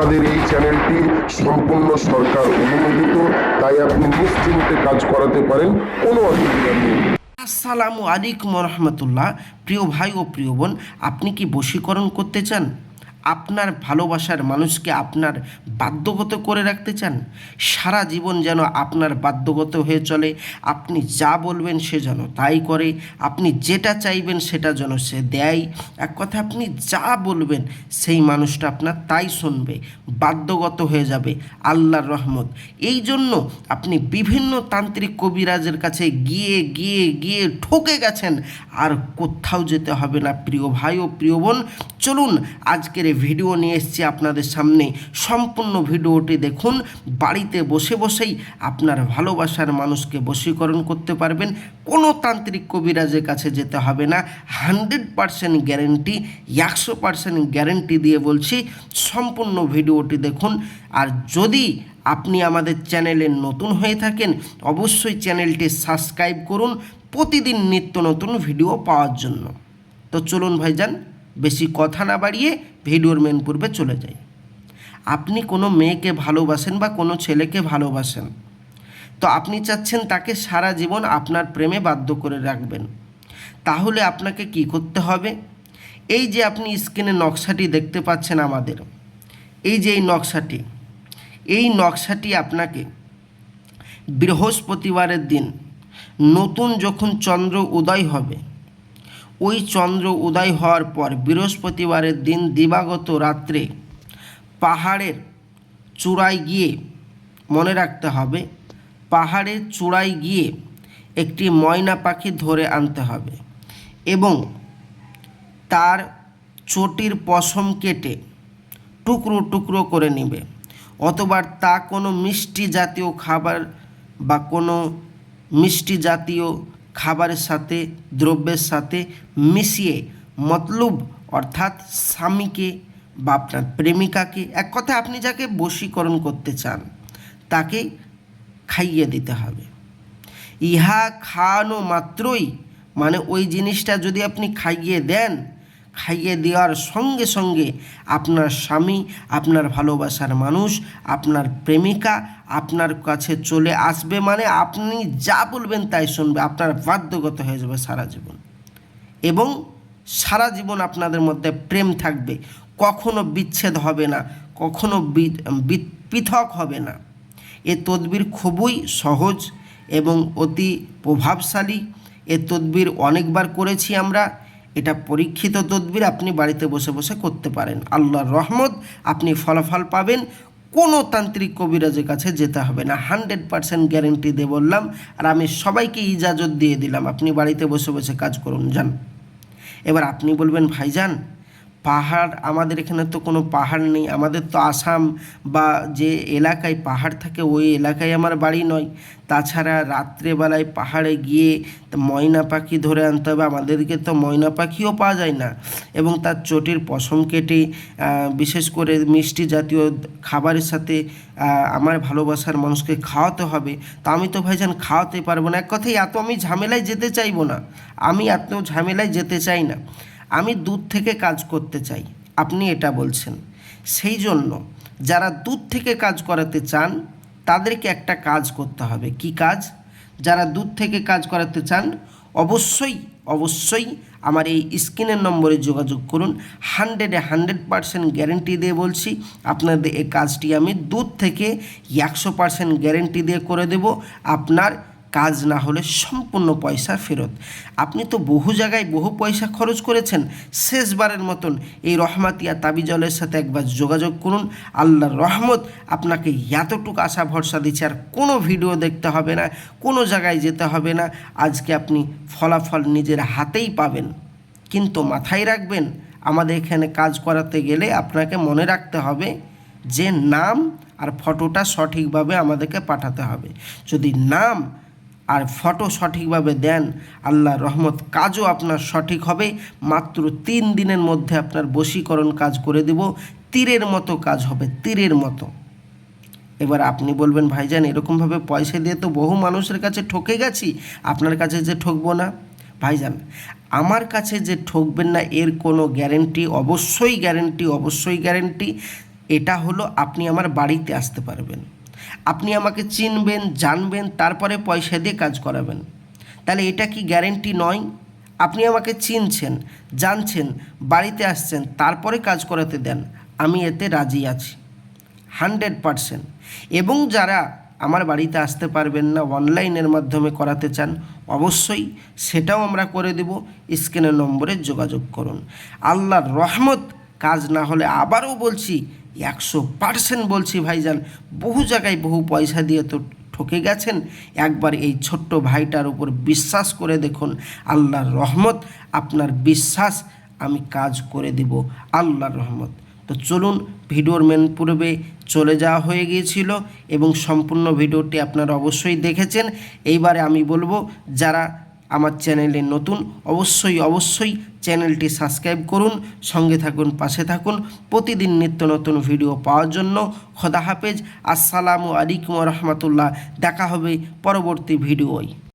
আমাদের এই চ্যানেলটি সম্পূর্ণ সরকার অনুমোদিত, তাই আপনি নিশ্চিন্তে কাজ করাতে পারেন, কোনো অসুবিধা নেই। আসসালামু আলাইকুম রহমতুল্লাহ। প্রিয় ভাই ও প্রিয় বোন, আপনি কি বশীকরণ করতে চান? আপনার ভালোবাসার মানুষকে আপনার বাধ্যগত করে রাখতে চান? সারা জীবন যেন আপনার বাধ্যগত হয়ে চলে। আপনি যা বলবেন সে যেন তাই করে। আপনি যেটা চাইবেন সেটা যেন সে দেয়। এক কথা, আপনি যা বলবেন সেই মানুষটা আপনার তাই শুনবে, বাধ্যগত হয়ে যাবে। আল্লাহর রহমত। এই জন্য আপনি বিভিন্ন তান্ত্রিক কবিরাজের কাছে গিয়ে গিয়ে গিয়ে ঠকে গেছেন। আর কোথাও যেতে হবে না। প্রিয় ভাই ও প্রিয় বোন, চলুন আজকের ভিডিও নিয়ে এসেছি আপনাদের সামনে। সম্পূর্ণ ভিডিওটি দেখুন, বাড়িতে বসে বসেই আপনার ভালোবাসার মানুষকে বশীকরণ করতে পারবেন। কোনো তান্ত্রিক কবিরাজের কাছে যেতে হবে না। হান্ড্রেড পারসেন্ট গ্যারেন্টি, একশো পারসেন্ট গ্যারেন্টি দিয়ে বলছি, সম্পূর্ণ ভিডিওটি দেখুন। আর যদি আপনি আমাদের চ্যানেলে নতুন হয়ে থাকেন, অবশ্যই চ্যানেলটি সাবস্ক্রাইব করুন প্রতিদিন নিত্য নতুন ভিডিও পাওয়ার জন্য। তো চলুন ভাইজান, বেশি কথা না বাড়িয়ে ভিডিওর মেন পূর্বে চলে যাই। আপনি কোনো মেয়েকে ভালোবাসেন বা কোনো ছেলেকে ভালোবাসেন, তো আপনি চাচ্ছেন তাকে সারা জীবন আপনার প্রেমে বাধ্য করে রাখবেন। তাহলে আপনাকে কি করতে হবে? এই যে আপনি স্ক্রিনে নকশাটি দেখতে পাচ্ছেন আমাদের, এই যে এই নকশাটি এই নকশাটি আপনাকে বৃহস্পতিবারের দিন নতুন যখন চন্দ্র উদয় হবে ওই চন্দ্র উদয় হওয়ার পর বৃহস্পতিবারের দিন দিবাগত রাত্রে পাহাড়ের চূড়ায় গিয়ে মনে রাখতে হবে, পাহাড়ের চূড়ায় গিয়ে একটি ময়না পাখি ধরে আনতে হবে এবং তার চটির পশম কেটে টুকরো টুকরো করে নেবে। অথবা তা কোনো মিষ্টি জাতীয় খাবার বা কোনো মিষ্টি জাতীয় খাবারের সাথে, দ্রব্যের সাথে মিশিয়ে মতলুব অর্থাৎ স্বামীকে বা আপনার প্রেমিকাকে, এক কথা আপনি যাকে বশীকরণ করতে চান, তাকে খাইয়ে দিতে হবে। ইহা খাওয়ানো মাত্রই মানে ওই জিনিসটা যদি আপনি খাইয়ে দেন খাইয়ে দেওয়ার সঙ্গে সঙ্গে আপনার স্বামী, আপনার ভালোবাসার মানুষ, আপনার প্রেমিকা আপনার কাছে চলে আসবে মানে আপনি যা বলবেন তাই শুনবে, আপনার বাধ্যগত হয়ে যাবে সারা জীবন। এবং সারা জীবন আপনাদের মধ্যে প্রেম থাকবে, কখনো বিচ্ছেদ হবে না, কখনো পৃথক হবে না। এ তদবির খুবই সহজ এবং অতি প্রভাবশালী। এ তদবির অনেকবার করেছি আমরা। এটা পরীক্ষিত তদবির আপনি বাড়িতে বসে বসে করতে পারেন। আল্লাহর রহমত, আপনি ফলাফল পাবেন। কোনো তান্ত্রিক কবিরাজের কাছে যেতে হবে না। হানড্রেড পারসেন্ট গ্যারেন্টি দিয়ে বললাম, আর আমি সবাইকে ইজাজত দিয়ে দিলাম। আপনি বাড়িতে বসে বসে কাজ করুন, যান। এবার আপনি বলবেন, ভাইজান পাহাড়, আমাদের এখানে তো কোনো পাহাড় নেই। আমাদের তো আসাম বা যে এলাকায় পাহাড় থাকে, ওই এলাকায় আমার বাড়ি নয়। তাছাড়া রাত্রেবেলায় পাহাড়ে গিয়ে ময়না পাখি ধরে আনতে হবে। আমাদেরকে তো ময়না পাখিও পাওয়া যায় না। এবং তার চটির পশম কেটে বিশেষ করে মিষ্টি জাতীয় খাবারের সাথে আমার ভালোবাসার মানুষকে খাওয়াতে হবে। তা আমি তো ভাইজান খাওয়াতে পারব না। এক কথায় এত আমি ঝামেলায় যেতে চাইব না। আমি এত ঝামেলায় যেতে চাই না। আমি দূর থেকে কাজ করতে চাই। আপনি এটা বলছেন। সেই জন্য যারা দূর থেকে কাজ করাতে চান, তাদেরকে একটা কাজ করতে হবে। কি কাজ? যারা দূর থেকে কাজ করাতে চান, অবশ্যই অবশ্যই আমার এই স্ক্রিনের নম্বরে যোগাযোগ করুন। হান্ড্রেডে হান্ড্রেড পারসেন্ট গ্যারেন্টি দিয়ে বলছি, আপনাদের এই কাজটি আমি দূর থেকে একশো পারসেন্ট গ্যারেন্টি দিয়ে করে দেব। আপনার কাজ না হলে সম্পূর্ণ পয়সা ফেরত। আপনি তো বহু জায়গায় বহু পয়সা খরচ করেছেন, শেষবারের মতন এই রহমাতিয়া তাবিজলের সাথে একবার যোগাযোগ করুন। আল্লাহর রহমত, আপনাকে এতটুকু আশা ভরসা দিচ্ছে, আর কোনো ভিডিও দেখতে হবে না, কোনো জায়গায় যেতে হবে না। আজকে আপনি ফলাফল নিজের হাতেই পাবেন। কিন্তু মাথায় রাখবেন, আমাদের এখানে কাজ করাতে গেলে আপনাকে মনে রাখতে হবে যে নাম আর ফটোটা সঠিকভাবে আমাদেরকে পাঠাতে হবে। যদি নাম আর ফটো সঠিকভাবে দেন আল্লাহ রহমত কাজও আপনার সঠিক হবে। মাত্র তিন দিনের মধ্যে আপনার বশীকরণ কাজ করে দেব, তীরের মতো কাজ হবে, তীরের মতো। এবার আপনি বলবেন, ভাইজান, এরকমভাবে পয়সা দিয়ে তো বহু মানুষের কাছে ঠকে গেছি, আপনার কাছে যে ঠকবো না? ভাইজান, আমার কাছে যে ঠকবেন না, এর কোনো গ্যারেন্টি অবশ্যই গ্যারেন্টি অবশ্যই গ্যারেন্টি এটা হলো আপনি আমার বাড়িতে আসতে পারবেন। আপনি আমাকে চিনবেন, জানবেন, তারপরে পয়সা দিয়ে কাজ করাবেন। তাহলে এটা কি গ্যারেন্টি নয়? আপনি আমাকে চিনছেন, জানছেন, বাড়িতে আসছেন, তারপরে কাজ করাতে দেন, আমি এতে রাজি আছি। Hundred percent. এবং যারা আমার বাড়িতে আসতে পারবেন না, অনলাইনের মাধ্যমে করাতে চান, অবশ্যই সেটাও আমরা করে দেব। স্ক্রিনের নম্বরে যোগাযোগ করুন। আল্লাহর রহমত, কাজ না হলে আবারও বলছি একশো পার্সেন্ট বলছি ভাইজান। বহু জায়গায় বহু পয়সা দিয়ে তো ঠকে গেছেন। একবার এই ছোট্ট ভাইটার উপর বিশ্বাস করে দেখুন। আল্লাহর রহমত, আপনার বিশ্বাস, আমি কাজ করে দেব। আল্লাহর রহমত। তো চলুন ভিডিওর মেন পূর্বে চলে যাওয়া হয়ে গিয়েছিল এবং সম্পূর্ণ ভিডিওটি আপনারা অবশ্যই দেখেছেন। এইবারে আমি বলব, যারা আমার চ্যানেলে নতুন, অবশ্যই অবশ্যই চ্যানেলটি সাবস্ক্রাইব করুন, সঙ্গে থাকুন, পাশে থাকুন। প্রতিদিন নিত্য নতুন ভিডিও পাওয়ার জন্য খোদা হাফেজ। আসসালামু আলাইকুম রহমতুল্লাহ। দেখা হবে পরবর্তী ভিডিওয়।